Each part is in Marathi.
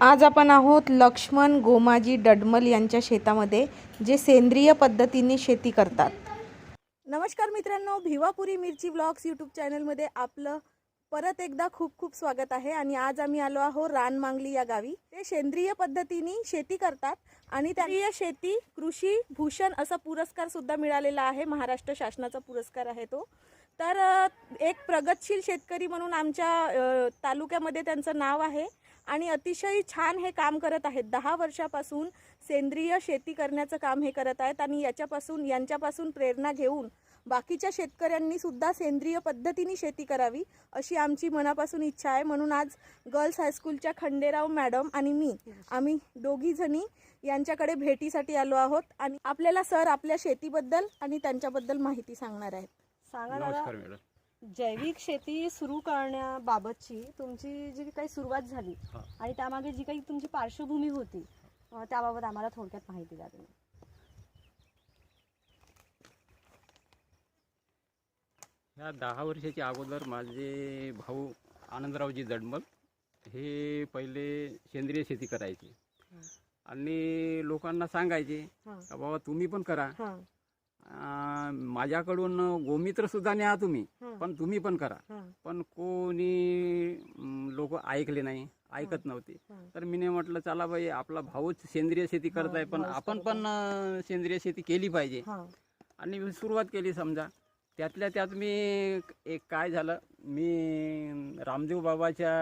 आज आपण आहोत लक्ष्मण गोमाजी डडमल यांच्या शेतामध्ये जे सेंद्रिय पद्धतीने शेती करतात. नमस्कार मित्रांनो भिवापुरी मिरची ब्लॉग्स यूट्यूब चॅनलमध्ये आपलं परत एकदा खूप खूप स्वागत आहे. आणि आज आम्ही आलो आहोत रानमांगली या गावी. ते सेंद्रिय पद्धतीने शेती करतात आणि त्यांनी शेती कृषी भूषण असा पुरस्कार सुद्धा मिळालेला आहे. महाराष्ट्र शासनाचा पुरस्कार आहे तो. तर एक प्रगतशील शेतकरी म्हणून आमच्या तालुक्यामध्ये त्यांचं नाव आहे. आणि अतिशय छान हे काम करत आहेत. दहा वर्षापासून सेंद्रिय शेती करण्याचं काम हे करत आहेत आणि याच्यापासून यांच्यापासून प्रेरणा घेऊन बाकीच्या शेतकऱ्यांनी सुद्धा सेंद्रिय पद्धतीने शेती करावी अशी आमची मनापासून इच्छा आहे. म्हणून आज गर्ल्स हायस्कूलच्या खंडेराव मॅडम आणि मी आम्ही दोघी जणी यांच्याकडे भेटीसाठी आलो आहोत आणि आपल्याला सर आपल्या शेतीबद्दल आणि त्यांच्याबद्दल माहिती सांगणार आहेत. सांगा नमस्कार दादा. मॅडम. जैविक शेती सुरू करण्याबाबतची तुमची जी काही सुरुवात झाली हा. आणि त्यामागे जी काही तुमची पार्श्वभूमी होती अं, त्याबाबत आम्हाला थोडक्यात माहिती द्या तुम्ही. ह्या दहा वर्षाच्या अगोदर माझे भाऊ आनंदरावजी जडमल हे पहिले सेंद्रिय शेती करायचे. आणि लोकांना सांगायचे हा. का बाबा तुम्ही पण करा. हा. माझ्याकडून गोमित्र सुद्धा न्या तुम्ही पण तुम्ही पण करा. पण कोणी लोक ऐकले नाही ऐकत नव्हते. तर मी म्हटलं चला बाई आपला भाऊच सेंद्रिय शेती करत आहे पण आपण पण सेंद्रिय शेती केली पाहिजे. आणि मी सुरुवात केली समजा. त्यातल्या त्यात मी एक काय झालं मी रामदेव बाबाच्या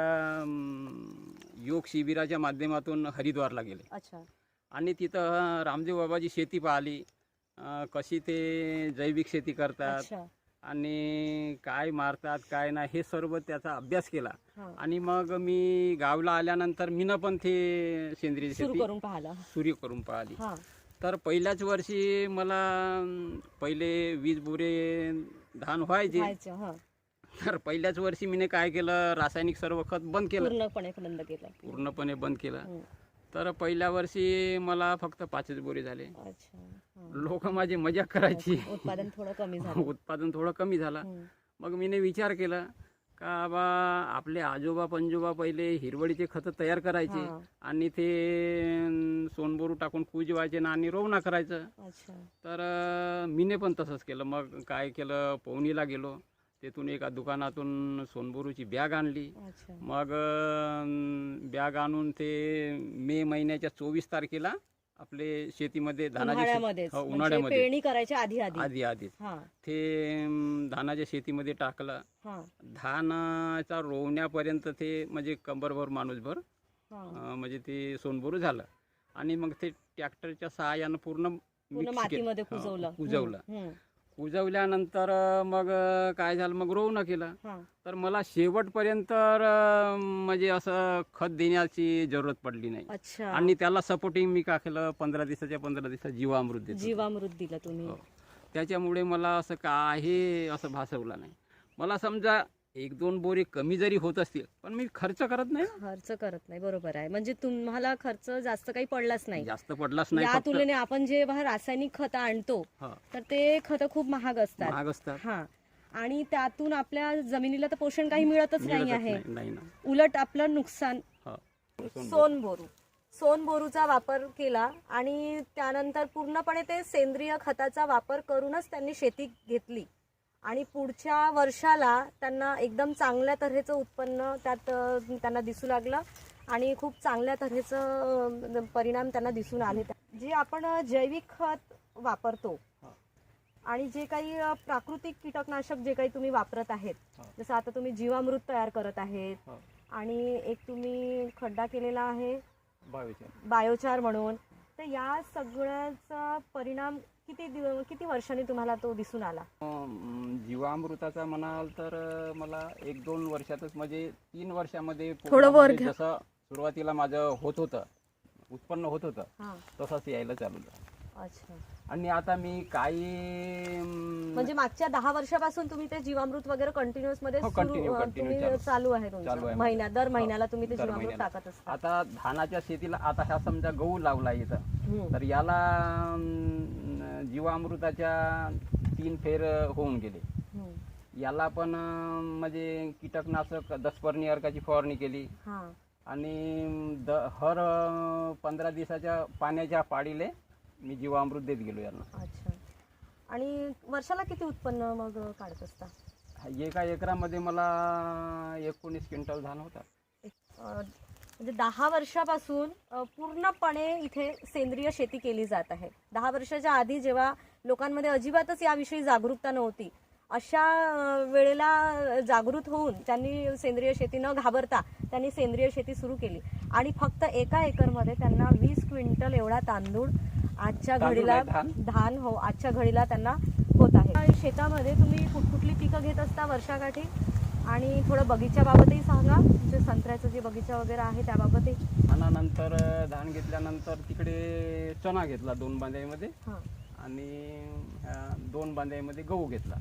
योग शिबिराच्या माध्यमातून हरिद्वारला गेले. आणि तिथं रामदेव बाबाची शेती पाहिली. अं, कशी ते जैविक शेती करतात अच्छा. आणि काय मारतात काय नाही हे सर्व त्याचा अभ्यास केला. हा. आणि मग मी गावला आल्यानंतर मीनं पण ते सेंद्रिय सुरू शेती करून पाहिला. सुरू करून पाहिली. हा. तर पहिल्याच वर्षी मला अं, पहिले वीज बुरे धान व्हायचे. व्हायचं हा. तर पहिल्याच वर्षी मी काय केलं रासायनिक सर्व खत बंद केलं. पूर्णपणे बंद केलं. पूर्णपणे बंद केलं. हं. तर पहिल्या वर्षी मला फक्त पाचच बोरे झाले. अच्छा. लोक माझी मजाक करायची. उत्पादन थोडं कमी झालं. उत्पादन थोडं कमी झालं. हं. मग मीने विचार केला का बा आपले आजोबा पंजोबा पहिले हिरवळीचे खत तयार करायचे हा. आणि ते सोनबोरू टाकून कुजवायचे ना आणि रोवणा करायचं. तर मीने पण तसंच केलं. मग काय केलं पवनीला गेलो. तेथून एका दुकानातून सोनबोरूची बॅग आणली. मग बॅग आणून ते मे महिन्याच्या चोवीस तारखेला आपले शेतीमध्ये धानाच्या शे- उन्हाळ्यामध्येच. हो, म्हणजे उन्हाळ्यामध्ये पेरणी करायच्या आधी आधी. आधी आधीच हा. ते धानाच्या शेतीमध्ये टाकलं. हा. धानाचा रोवण्यापर्यंत ते म्हणजे कंबरभर माणूसभर हा. म्हणजे ते सोनबोरू झालं. आणि मग ते ट्रॅक्टरच्या सहाय्यानं पूर्ण पूर्ण mix केलं. मातीमध्ये हा, कुजवलं. कुजवलं. कुजवल्यानंतर अ, मग काय झालं मग रोवणं केलं. हा. तर मला शेवटपर्यंत अ, म्हणजे असं खत देण्याची जरूरत पडली नाही. अच्छा. आणि त्याला सपोर्टिंग मी काय केलं? पंधरा दिवसाच्या पंधरा दिवसात जीवामृत देतो जीवामृत दिलं तुम्ही. हो. त्याच्यामुळे मला असं काही असं भासवलं नाही. मला समजा एक दोन बोरे कमी जरी होत असतील पण मी खर्च करत नाही ना. खर्च करत नाही बरोबर आहे. म्हणजे तुम्हाला खर्च जास्त काही पडलाच नाही. जास्त पडलाच नाही या फक्त तुलने आपण जेव्हा रासायनिक खत आणतो हा, तर ते खत खूप महाग असतात. महाग असतात. हा. आणि त्यातून आपल्या जमिनीला तर पोषण काही मिळतच नाही मिळतच आहे. नाही नाही ना. उलट आपलं नुकसान. हा. सोनबोरू. सोनबोरूचा वापर केला आणि त्यानंतर पूर्णपणे ते सेंद्रिय खताचा वापर करूनच त्यांनी शेती घेतली. आणि पुढच्या वर्षाला त्यांना एकदम चांगल्या तऱ्हेचं उत्पन्न त्यात त्यांना दिसू लागलं आणि खूप चांगल्या तऱ्हेचं परिणाम त्यांना दिसून आले जे आपण जैविक खत वापरतो. आणि जे काही प्राकृतिक कीटकनाशक जे काही तुम्ही वापरत आहेत. जसं आता तुम्ही जीवामृत तयार करत आहेत. आणि एक तुम्ही खड्डा केलेला आहे. बायोचार म्हणून तर या सगळ्याचा परिणाम किती दिव किती वर्षांनी तुम्हाला तो दिसून आला अं, जीवामृताचा म्हणाल तर अं, मला एक दोन वर्षातच म्हणजे तीन वर्षामध्ये थोडं वर घ्या. जसं सुरुवातीला माझं होत होतं उत्पन्न होत होतं हा तसंच यायला चालू झालं अच्छा आणि आता मी काही अं, म्हणजे मागच्या दहा वर्षापासून तुम्ही ते जीवामृत वगैरे कंटिन्युअसमध्ये हो, सुरू- continue- अं, continue तुम्ही चालू. चालू आहे चालू तुमचं आहे. महिन्यात दर महिन्याला तुम्ही ते दर जीवामृत महिन्याला. टाकत असता आता धानाच्या शेतीला आता हा समजा गहू लावला इथं हम्म. तर याला अं, जीवामृताच्या तीन फेर होऊन गेले. हम्म. याला पण म्हणजे कीटकनाशक दसपर्णी अर्काची फवारणी केली. हा. आणि द हर पंधरा दिवसाच्या पाण्याच्या पाडीले मी जीवामृत देत गेलो यांना. अच्छा. आणि वर्षाला किती उत्पन्न मग काढत असता? एका एकरामध्ये मला एकोणीस क्विंटल धान होता एक- अ, म्हणजे दहा वर्षापासून पूर्णपणे इथे सेंद्रिय शेती केली जात आहे. दहा वर्षाच्या आधी जेव्हा लोकांमध्ये अजिबातच याविषयी जागरूकता नव्हती अशा वेळेला जागृत होऊन त्यांनी सेंद्रिय शेती न घाबरता त्यांनी सेंद्रिय शेती सुरू केली. आणि फक्त एका एकरमध्ये त्यांना वीस क्विंटल एवढा तांदूळ आजच्या घडीला. धान हो आजच्या घडीला त्यांना होत आहे. शेतामध्ये तुम्ही कुठकुठली पिकं घेत असता वर्षाकाठी? आणि थोडं बगीच्याबाबतही सांगा. म्हणजे संत्र्याचं जे बगीचा वगैरे आहे त्याबाबतही. धानानंतर अं, धान घेतल्यानंतर तिकडे चणा घेतला दोन बांध्यामध्ये हां. आणि ह्या दोन बांध्यामध्ये गहू घेतला.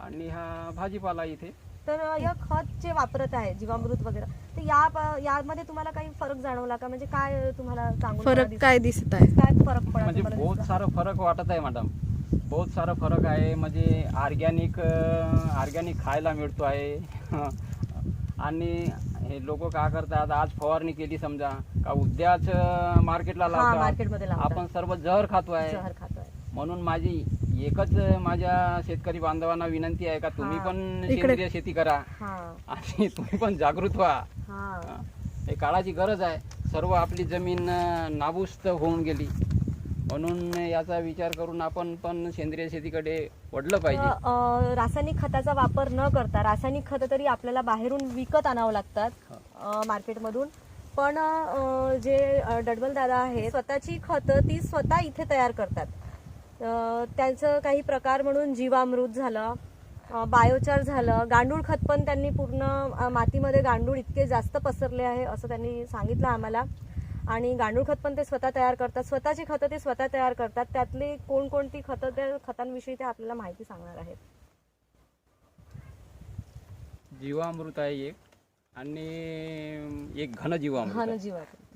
आणि हा भाजीपाला इथे. तर या खत जे वापरत आहे जीवामृत वगैरे तर या प- यामध्ये तुम्हाला काही फरक जाणवला का? म्हणजे काय तुम्हाला मला फरक? काय दिसत आहे? काय फरक म्हणजे तुम्हाला बहुत दिसला? सारं फरक वाटत आहे मॅडम. बहुत सारं फरक आहे. म्हणजे ऑर्गॅनिक ऑर्गॅनिक खायला मिळतो आहे. आणि हे लोक काय करतात? आज फवारणी केली समजा. का उद्याच मार्केटला लावतात. आपण सर्व जहर खातो आहे. म्हणून माझी एकच माझ्या शेतकरी बांधवांना विनंती आहे का तुम्ही. पण सेंद्रिय शेती करा. आणि तुम्ही पण जागृत व्हा. हा. काळाची गरज आहे. सर्व आपली जमीन नाबूस्त होऊन गेली. म्हणून याचा विचार करून आपण पण सेंद्रिय शेतीकडे वडलं पाहिजे. अ, रासायनिक खताचा वापर न करता रासायनिक खतं तरी आपल्याला बाहेरून विकत आणावं लागतात अ, मार्केटमधून. पण अ, जे डडबल दादा आहे स्वतःची खतं ती स्वतः इथे तयार करतात. अ, त्यांचं काही प्रकार म्हणून जीवामृत झालं अ, बायोचार झालं गांडूळ खत पण त्यांनी पूर्ण अ, मातीमध्ये गांडूळ इतके जास्त पसरले आहे असं त्यांनी सांगितलं आम्हाला. आणि गांडूळ खत पण ते स्वतः तयार करतात. स्वतःची खतं ते स्वतः तयार करतात. त्यातली कोणकोणती खतं त्या खतांविषयी ते आपल्याला माहिती सांगणार आहेत. जीवामृत आहे एक आणि एक घनजीवामृत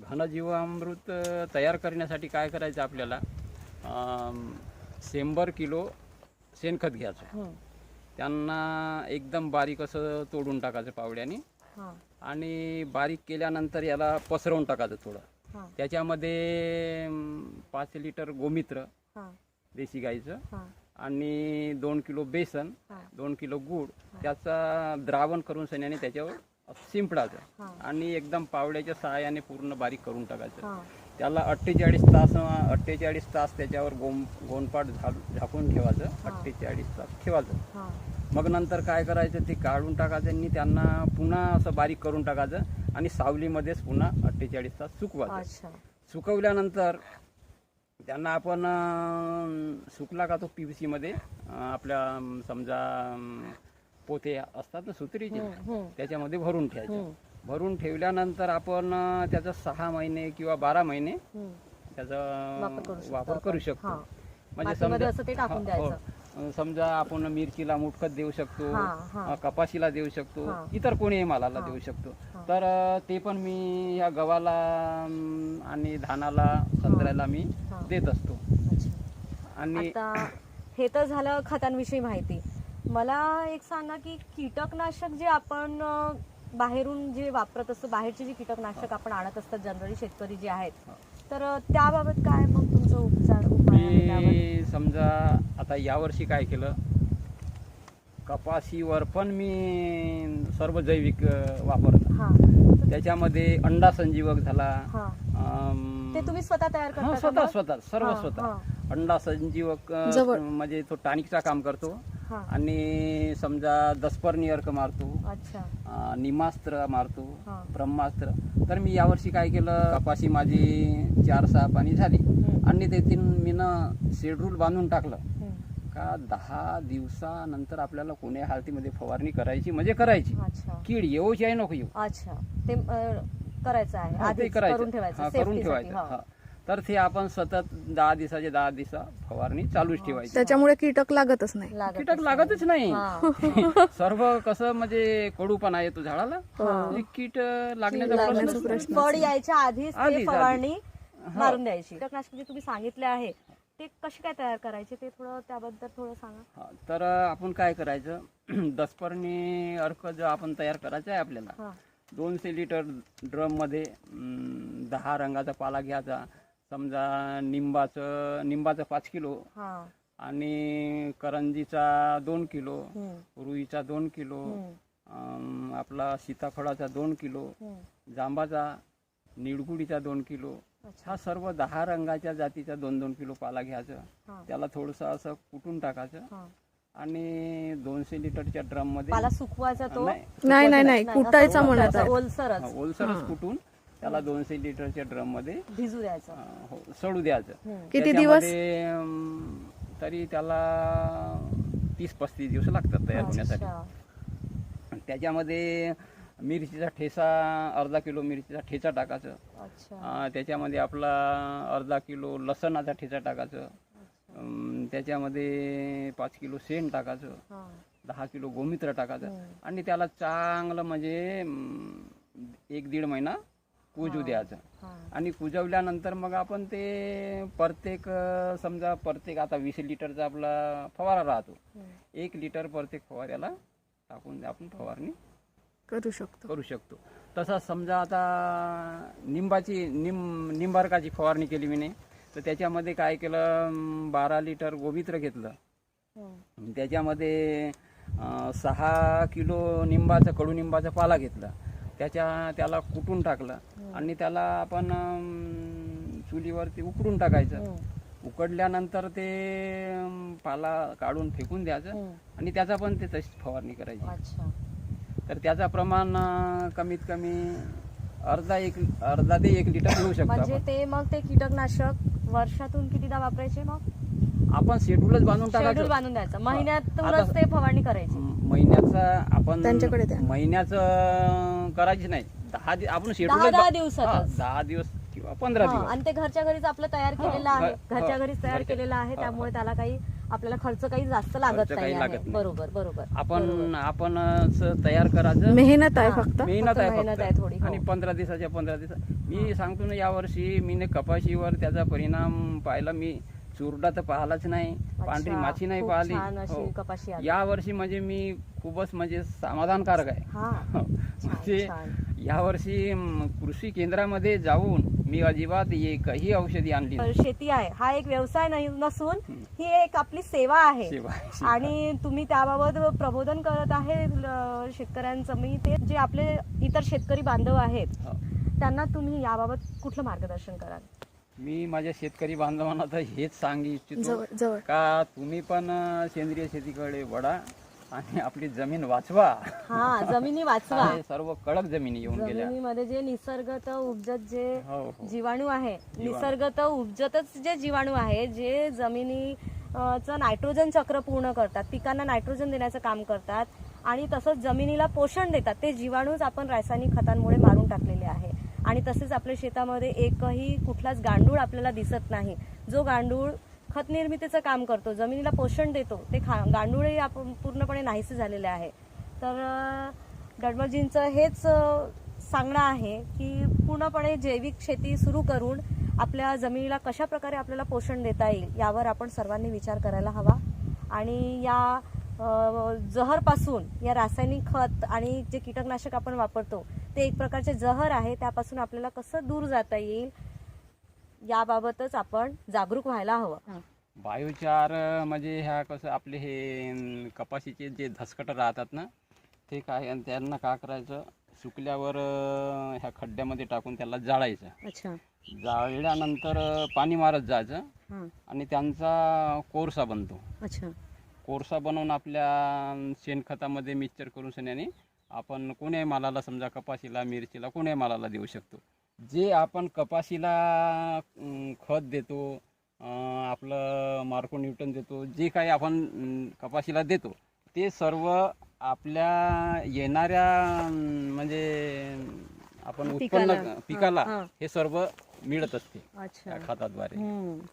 घनजीवामृत. अं, तयार करण्यासाठी काय करायचं आपल्याला? अं, शंभर किलो शेणखत घ्यायचं. त्यांना एकदम बारीक असं तोडून टाकायचं पावड्याने. हां. आणि बारीक केल्यानंतर याला पसरवून टाकायचं थोडं. हां. त्याच्यामध्ये अं, पाच लिटर गोमित्र हां. देशी गाईचं हां. आणि दोन किलो बेसन हां. दोन किलो गूळ त्याचा द्रावण करून सण्याने त्याच्यावर शिंपडायचं. हां. आणि एकदम पावड्याच्या सहाय्याने पूर्ण बारीक करून टाकायचं. हां. त्याला अठ्ठेचाळीस तास अठ्ठेचाळीस तास त्याच्यावर गोम गोनपाट झाल- झाकून ठेवायचं. अठ्ठेचाळीस तास ठेवायचं. हां. मग नंतर काय करायचं ते काढून टाकायचं आणि त्यांना पुन्हा असं बारीक करून टाकायचं. आणि सावलीमध्येच पुन्हा अठ्ठेचाळीस तास सुकवायचं सुकवल्यानंतर त्यांना आपण सुकला का तो पी व्ही सीमध्ये आपल्या समजा पोते असतात ना सुत्रीचे. त्याच्यामध्ये भरून ठेवायचे. भरून ठेवल्यानंतर आपण त्याचं सहा महिने किंवा बारा महिने. त्याचा वापर करू शकतो. म्हणजे समजा समजा आपण मिरचीला मुटखत देऊ शकतो कपाशीला देऊ शकतो. इतर कोणीही मालाला. देऊ शकतो. तर ते पण मी ह्या गव्हाला आणि धानाला संत्र्याला मी. देत असतो आणि हे तर झालं खतांविषयी माहिती मला एक सांगा की कीटकनाशक जे आपण बाहेरून जे वापरत असतो बाहेरचे जे कीटकनाशक आपण आणत असतात जनरली शेतकरी जे आहेत तर त्याबाबत काय मग तुमचं उपचार उपाय आहे त्यावर? मी समजा आता यावर्षी काय केलं कपाशीवर पण मी सर्व जैविक अं, हा त्याच्यामध्ये अंडा संजीवक झाला हा ते तुम्ही स्वतः तयार हा, करता का स्वतः मग? स्वतः सर्व हा, स्वतः हा. अंडा संजीवक अं, जवळ. म्हणजे तो टॉनिकचा काम करतो हा. आणि समजा दसपर्णी अर्क मारतो अच्छा. अं, निमास्त्र मारतो हा. ब्रह्मास्त्र. तर मी यावर्षी काय केलं कपाशी माझी चार सहा पाणी झाली. हम्म. आणि तेथील मी शेड्यूल बांधून टाकलं. हम्म. का दहा दिवसानंतर आपल्याला कोण्या हालतीमध्ये फवारणी करायची म्हणजे करायची. अच्छा. कीड येऊची आहे नको येऊ. अच्छा. ते अ, करायचं आहे. हा, ते आधीच करायचं करून ठेवायचं करून safety साठी, ठेवायचं हा. हा. तर ते आपण सतत दहा दिवसाचे दहा दिवसा फवारणी चालूच ठेवायची. त्याच्यामुळे कीटक लागतच नाही. लागतच कीटक लागतच नाही. सर्व कसं म्हणजे कडूपणा येतो झाडाला. म्हणजे कीट लागण्याचा लागण्याचा प्रश्न फळ यायच्या आधीच ते आधीच, फवारणी मारून द्यायची. कीटकनाशक जे तुम्ही सांगितले आहे ते कसे काय तयार करायचे? ते थोडं त्याबद्दल थोडं सांगा. हा, तर आपण काय करायचं? दसपर्णी अर्क जो आपण तयार करायचा आहे आपल्याला हा. दोनशे लिटर ड्रममध्ये अं, दहा रंगाचा पाला घ्यायचा समजा निंबाचं निंबाचं पाच किलो हा. आणि करंजीचा दोन किलो रुईचा दोन किलो आपला सीताफळाचा दोन किलो. जांबाचा निळगुडीचा दोन किलो अच्छा. हा सर्व दहा रंगाच्या जातीचा दोन दोन किलो पाला घ्यायचं. त्याला थोडंसं असं कुटून टाकायचं. हा. आणि दोनशे लिटरच्या ड्रममध्ये पाला सुकवायचा तो? नाही, नाही नाही कुटायचा म्हणत कुटायचा, आहे ओलसरच. ओलसरच कुटून त्याला दोनशे लिटरच्या ड्रममध्ये भिजू द्यायचं अं, हो, सडू द्यायचं. किती दिवस? त्याच्यामध्ये, अं, तरी त्याला तीस पस्तीस दिवस लागतात तयार होण्यासाठी अच्छा. त्याच्यामध्ये मिरचीचा ठेसा अर्धा किलो मिरचीचा ठेचा टाकायचं अच्छा अं, त्याच्यामध्ये आपला अर्धा किलो लसणाचा ठेचा टाकायचं अं, त्याच्यामध्ये पाच किलो शेण टाकायचं हा. दहा किलो गोमित्र टाकायचं. आणि त्याला चांगलं म्हणजे अं, एक दीड महिना कुजू द्यायचं. हा. आणि कुजवल्यानंतर मग आपण ते प्रत्येक समजा प्रत्येक आता वीस लिटरचा आपला फवारा राहतो. हम्म. एक लिटर प्रत्येक फवाऱ्याला टाकून आपण फवारणी करू शकतो. करू शकतो. तसा समजा आता निंबाची निंब निंबारकाची फवारणी केली मी तर त्याच्यामध्ये काय केलं बारा लिटर गोमित्र घेतलं. हम्म. त्याच्यामध्ये सहा किलो निंबाचं कडुनिंबाचा पाला घेतला. त्याच्या त्याला कुटून टाकलं. आणि त्याला आपण अं, चुलीवरती उकडून टाकायचं. हम्म. उकडल्यानंतर ते अं, पाला काढून फेकून द्यायचं हम्म. आणि त्याचा पण ते तशीच फवारणी करायची. अच्छा. तर त्याचा प्रमाण अं, कमीत कमी अर्धा एक अर्धा ते एक लिटर घेऊ शकतो म्हणजे आपण. ते मग ते कीटकनाशक वर्षातून कितीदा वापरायचे मग? आपण शेड्यूलच बांधून शेड्यूल टाकायचं बांधून द्यायचं. महिन्यातूनच आता- ते फवारणी करायची. महिन्याचं आपण त्यांच्याकडे द्या. महिन्याचं करायची नाही. दहा दि- आपण शेड्यूल दहा दिवसातच. दहा दिवस किंवा पंधरा हा, दिवस आणि ते घरच्या घरीच आपलं तयार हा, केलेलं आहे घर- घरच्या हा, घरीच तयार घरच्या- केलेलं आहे हा, त्यामुळे. त्याला काही आपल्याला खर्च काही जास्त लागत खर्च नाही आहे. बरोबर बरोबर आपण आपण तयार करायचं मेहनत आहे हा. फक्त मेहनत फक्त आहे मेहनत आहे थोडी, फक्त हो. आणि पंधरा दिवसाच्या पंधरा दिवस मी सांगतो ना यावर्षी मी कपाशीवर त्याचा परिणाम पाहिला मी चुरडा तर पाहिलाच नाही पांढरी अच्छा, माशी नाही खूप पाहिली छान अशी हो. कपाशी आली. या वर्षी म्हणजे मी खूपच म्हणजे समाधानकारक आहे हा हो. म्हणजे छान. यावर्षी कृषी केंद्रामध्ये जाऊन मी अजिबात एकही औषधी आणली नाही. शेती आहे हा एक व्यवसाय नाही नसून ही एक आपली सेवा आहे सेवा आहे. आणि तुम्ही त्याबाबत प्रबोधन करत आहे ल- शेतकऱ्यांचं मी ते जे आपले इतर शेतकरी बांधव आहेत हो. त्यांना तुम्ही याबाबत कुठलं मार्गदर्शन कराल मी माझ्या शेतकरी बांधवांना तर हेच सांगू इच्छितो जवळ जवळ का तुम्ही पण अ, सेंद्रिय शेतीकडे वळा आणि आपली जमीन वाचवा. हा जमिनी वाचवा. हे सर्व कडक जमिनी येऊन गेल्या. जमिनीमध्ये जे निसर्गत उपजत जे हो हो. जीवाणू आहे निसर्गत उपजतच जे जीवाणू आहे जे जमिनी अ, चं नायट्रोजन चक्र पूर्ण करतात पिकांना नायट्रोजन देण्याचं काम करतात आणि तसंच जमिनीला पोषण देतात. ते जीवाणूच आपण रासायनिक खतांमुळे मारून टाकलेले आहे. आणि तसेच आपल्या शेतामध्ये एकही कुठलाच गांडूळ आपल्याला दिसत नाही. जो गांडूळ खत निर्मितीचं काम करतो जमिनीला पोषण देतो ते खा गांडूळही आपण पूर्णपणे नाहीसे झालेले आहे. तर अ, डडमलजींचं हेच सांगणं आहे की पूर्णपणे जैविक शेती सुरू करून आपल्या जमिनीला कशा प्रकारे आपल्याला पोषण देता येईल यावर आपण सर्वांनी विचार करायला हवा. आणि या जहरपासून या रासायनिक खत आणि जे कीटकनाशक आपण वापरतो ते एक प्रकारचे जहर आहे त्यापासून आपल्याला कसं दूर जाता येईल? याबाबतच आपण जागरूक व्हायला हवं. बायोचार म्हणजे ह्या कसं आपले हे कपाशीचे जे धसकट राहतात ना ते काय आणि त्यांना काय करायचं? सुकल्यावर ह्या खड्ड्यामध्ये टाकून त्याला जाळायचं. अच्छा. जाळल्यानंतर पाणी मारत जायचं आणि त्यांचा कोरसा बनतो. अच्छा. कोरसा बनवून आपल्या शेणखतामध्ये मिक्सचर करून सण्याने आपण कोण्याही मालाला समजा कपाशीला मिरचीला कोण्याही मालाला देऊ शकतो? जे आपण कपाशीला खत देतो आपलं मार्को न्यूटन देतो जे काही आपण कपाशीला देतो ते सर्व आपल्या येणाऱ्या म्हणजे आपण. उत्पन्न पिकाला हा. सर्व मिळत असते खताद्वारे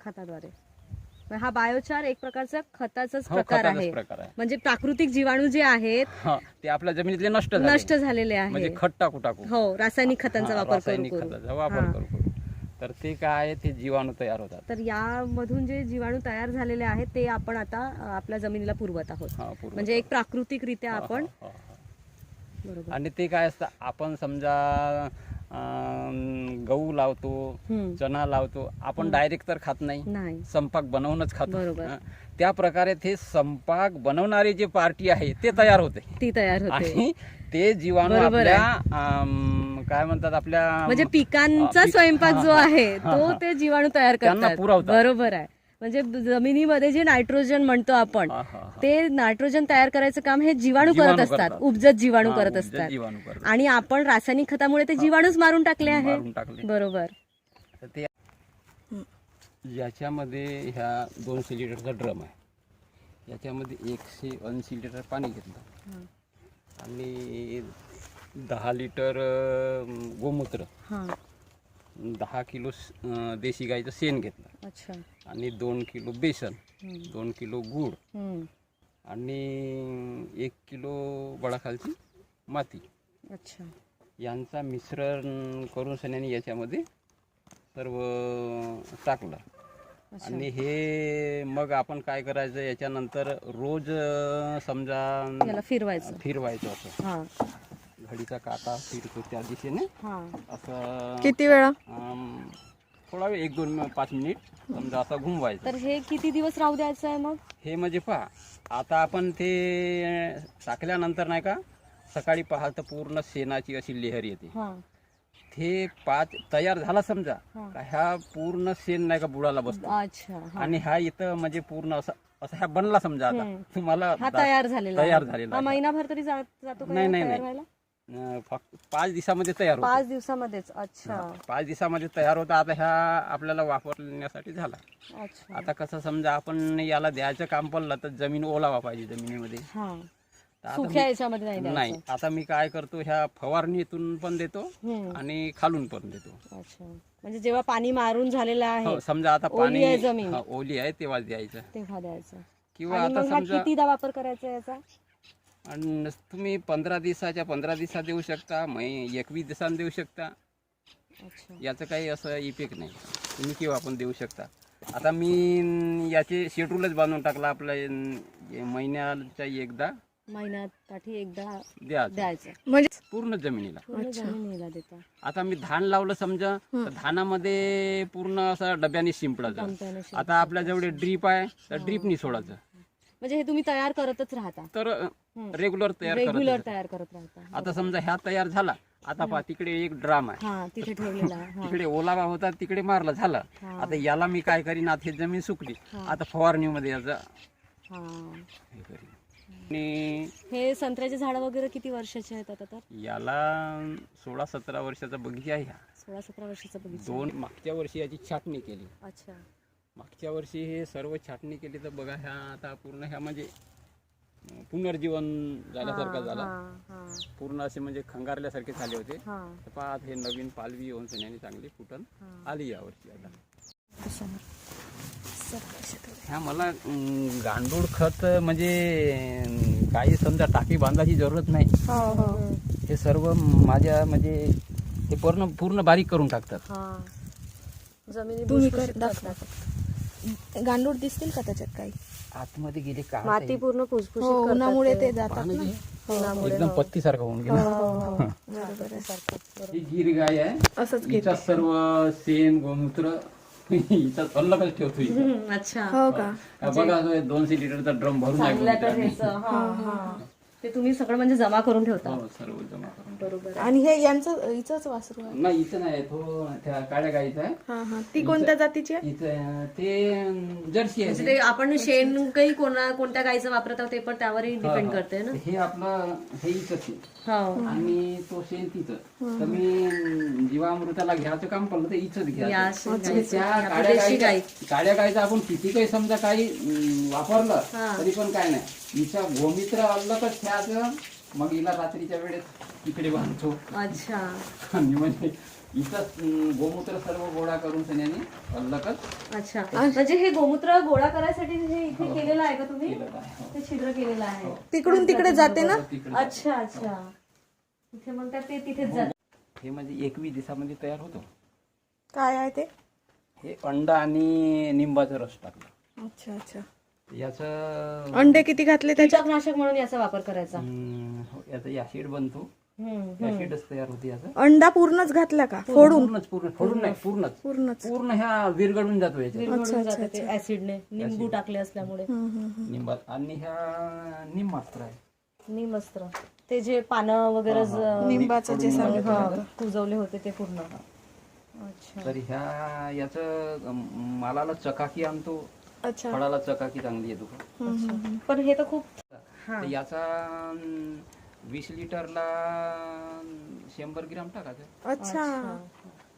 खताद्वारे हा बायोचार एक प्रकारचा खताचाच हो, प्रकार खताचाच आहे. प्रकार आहे. म्हणजे प्राकृतिक जीवाणू जे आहेत हा ते आपल्या जमिनीतले नष्ट झाले. नष्ट झालेले म्हणजे आहे खत टाकू टाकू. हो रासायनिक खतांचा हा, वापर करून रासायनिक करून खताचा वापर हा. करू करू. तर ते काय आहे ते जीवाणू तयार होतात. तर यामधून जे जीवाणू तयार झालेले आहेत ते आपण आता अ, आपल्या जमिनीला पुरवत आहोत. हा, म्हणजे एक प्राकृतिक रित्या हा, आपण हा, हा, हा. बरोबर. आणि ते काय असतं आपण समजा अं, गहू लावतो हम्म. चणा लावतो आपण डायरेक्ट तर खात नाही नाही संपाक बनवूनच खातो बरोबर. हं. त्या प्रकारे ते संपाक बनवणारी जी पार्टी आहे ते तयार होते ती तयार होते आणि ते जीवाणू बरोबर आपल्या अं, काय म्हणतात आपल्या म्हणजे पिकांचा पिक- स्वयंपाक जो आहे तो. ते जीवाणू तयार त्यांना करतात पुरवतात. बरोबर आहे म्हणजे जमिनीमध्ये जे नायट्रोजन म्हणतो आपण. ते नायट्रोजन तयार करायचं काम हे जीवाणू करत असतात. उपजत जीवाणू करत असतात. आणि आपण रासायनिक खतामुळे ते जीवाणूच मारून टाकले आहे बरोबर. याच्यामध्ये ह्या दोनशे लिटरचा ड्रम आहे. याच्यामध्ये एकशे ऐंशी लिटर पाणी घेतलं. आणि दहा लिटर गोमूत्र. दहा किलो स- अं, देशी गाईचं शेण घेतलं. अच्छा. आणि दोन किलो बेसन हम्म. दोन किलो गूळ हम्म. आणि एक किलो बळाखालची माती. अच्छा. यांचा मिश्रण करून सन्याने याच्यामध्ये सर्व टाकलं. अच्छा. आणि हे मग आपण काय करायचं याच्यानंतर रोज अं, समजा याला फिरवायचं. फिरवायचं असं. हा. घडीचा काटा फिरतो त्या दिशेने हा असं किती वेळा थोडा वेळ एक दोन पाच मिनिट समजा असं घुमवायचं तर हे किती दिवस राहू द्यायचं आहे मग हे म्हणजे पहा आता आपण ते टाकल्यानंतर नाही का सकाळी पाहाल तर पूर्ण शेणाची अशी लेहर येते हा ते पाच तयार झाला समजा हा. का ह्या पूर्ण शेण नाही का बुडाला बसतो अच्छा हा. आणि हा इथं म्हणजे पूर्ण असं असं ह्या बनला समजा आता हम्म. तुम्हाला हा दा- तयार झालेला तयार. झालेला हा आहे. महिनाभर तरी जातो का नाही, नाही, तयार नाही. व्हायला अं, फक्त पाच दिवसामध्ये तयार होतो. पाच दिवसामध्येच. अच्छा. पाच दिवसामध्ये तयार होता. आता ह्या आपल्याला वापरण्यासाठी झाला. अच्छा. आता कसं समजा आपण याला द्यायचं काम पडलं तर जमीन ओलावा पाहिजे जमिनीमध्ये. हा. तर आता सुक्या मी- याच्यामध्ये नाही द्यायचं. नाही आता मी काय करतो ह्या फवारणीतून पण देतो हम्म. आणि खालून पण देतो. अच्छा. म्हणजे जेव्हा पाणी मारून झालेलं आहे हो समजा आता ओली पाणी आहे जमीन. हा, ओली आहे तेव्हा द्यायचं. तेव्हा द्यायचं. किंवा आणि आता मग हा समजा कितीदा वापर करायचा याचा? आणि तुम्ही पंधरा दिवसाच्या पंधरा दिवसात देऊ शकता मै एकवीस दिवसांनी देऊ शकता. अच्छा. याचं काही असं इफेक्ट नाही. तुम्ही केव्हा पण देऊ शकता. आता मी याचे शेड्यूलच बांधून टाकला आपलं अं, हे महिन्याच्या एकदा. महिन्यासाठी एकदा द्यायचं. म्हणजे पूर्ण जमिनीला. पूर्ण जमिनीला देता. आता मी धान लावलं समजा तर धानामध्ये पूर्ण असं डब्याने शिंपडायचं आता आपल्या जेवढे ड्रीप आहे तर ड्रीपनी सोडायचं. म्हणजे हे तुम्ही तयार करतच राहता. तर रेग्युलर तयार करत रेग्युलर. तयार करत राहता. आता समजा ह्या तयार झाला आता पहा तिकडे एक ड्राम आहे. हा तिथे ठेवलेला हा. तिकडे ओलावा होता तिकडे मारला झाला. हा. आता याला मी काय करीन आता हे जमीन सुकली. आता फवारणीमध्ये याचा हा. हे करीन. आणि हे संत्र्याचे झाड वगैरे किती वर्षाचे आहेत आता तर? याला सोळा सतरा वर्षाचा बगीचा आहे हा. सोळा सतरा वर्षाचा बगीचा दोन मागच्या वर्षी याची छाटणी केली. अच्छा. मागच्या वर्षी हे सर्व छाटणी केली तर बघा ह्या आता पूर्ण ह्या म्हणजे पुनर्जीवन झाल्यासारखा झाला. हा हा. पूर्ण असे म्हणजे खंगारल्यासारखे झाले होते. हा. पहा हे नवीन पालवी येऊन सन्याने चांगली फुटन आली यावर्षी आता. ह्या मला गांडूळ खत म्हणजे काही समजा टाकी बांधायची जरूरत नाही. हे सर्व माझ्या म्हणजे हे पूर्ण पूर्ण बारीक करून टाकतात. हा. जमिनी गांडूळ दिसतील का त्याच्यात काही? आतमध्ये गेले का? माती पूर्ण हो फुसफुशीत करतात उन्हामुळे ते. जातात ना. उन्हामुळे, एकदम हो. पत्ती सारखं होऊन गेलं. बरोबर आहे. ही गिर गाय आहे. असंच घेते हिचा सर्व शेण गोमूत्र हिचा ठेवतो हिचा. अच्छा हो का? हा बघा तो हे दोनशे लिटरचा ड्रम भरून आहे गोमूत्राने. हा. हा. ते तुम्ही सगळं म्हणजे जमा करून ठेवता. हो सर्व जमा करून बरोबर आणि हे यांचं हिचंच वासरू आहे? नाही इथं नाही तो त्या काळ्या गाईचा आहे. हा हा. ती कोणत्या जातीची आहे? इथं ते जर्सी म्हणजे आहे ते आपण शेण काही कोणा कोणत्या गायचं वापरत आहोत ते पण त्यावरही डिपेंड करते ना? हे आपलं हे इथं शेण. हो. आणि तो शेण तिथं. तर मी जीवामृताला घ्यायचं काम पडलं तर इथंच या घ्यायचं शेण आणि त्या आपली काळ्या देशी गाई. गाईचं काळ्या गाईचं आपण किती काही समजा काही अं, वापरलं हा. तरी पण काय नाही. हिचा गोमित्र अलगच ठेवायचं मग हिला रात्रीच्या वेळेस तिकडे बांधतो. अच्छा. आणि म्हणजे गोमूत्र सर्व गोळा करून अच्छा. म्हणजे हे गोमूत्र गोळा करायसाठी हे इथे केलेलं आहे का तुम्ही? केलेलं आहे हो. ते छिद्र केलेलं आहे. तिकडून तिकडे जाते ना? तिकडे अच्छा अच्छा. तिथे ते तिथेच जात. हे म्हणजे एकवीस दिवसामध्ये तयार होतो. काय आहे ते? हे अंडा आणि निंबाचा रस टाकला. अच्छा अच्छा. याचं अंडे किती घातले त्याच्यात? कीटकनाशक म्हणून याचा वापर करायचा. अं, हो, याचं ऍसिड बनतो. हम्म. ऍसिडच तयार होते याचं. अंडा पूर्णच घातला का? फोडून? पूर्णच पूर्ण फोडून नाही पूर्णच. पूर्णच. पूर्ण ह्या विरगळून जातो याच्यात. विरघळून जातं ते ऍसिडने. निंबू टाकले असल्यामुळे. निंबात. आणि ह्या निंबास्त्र आहे. निमस्त्र ते जे पानं वगैरे ज- निंबाचं जे सांगितलं हा, कुजवले होते ते पूर्ण. अच्छा. तर ह्या याचं अं, मालाला चकाकी आणतो. अच्छा. फळाला चकाकी चांगली येतो पण हे तर खूप तर याचा अं, वीस लिटरला अं, शंभर ग्राम टाकायचं. अच्छा.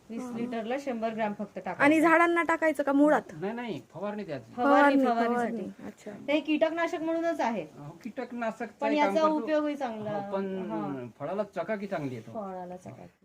वीस लिटरला शंभर ग्रॅम फक्त टाका आणि झाडांना टाकायचं का मुळात? नाही नाही फवारणी त्याची फवारणी फवारणीसाठी अच्छा. ते कीटकनाशक म्हणूनच आहे. अहो, कीटकनाशक पण याचा उपयोगही चांगला. पण फळाला चकाकी चांगली येतो. फळाला चकाकी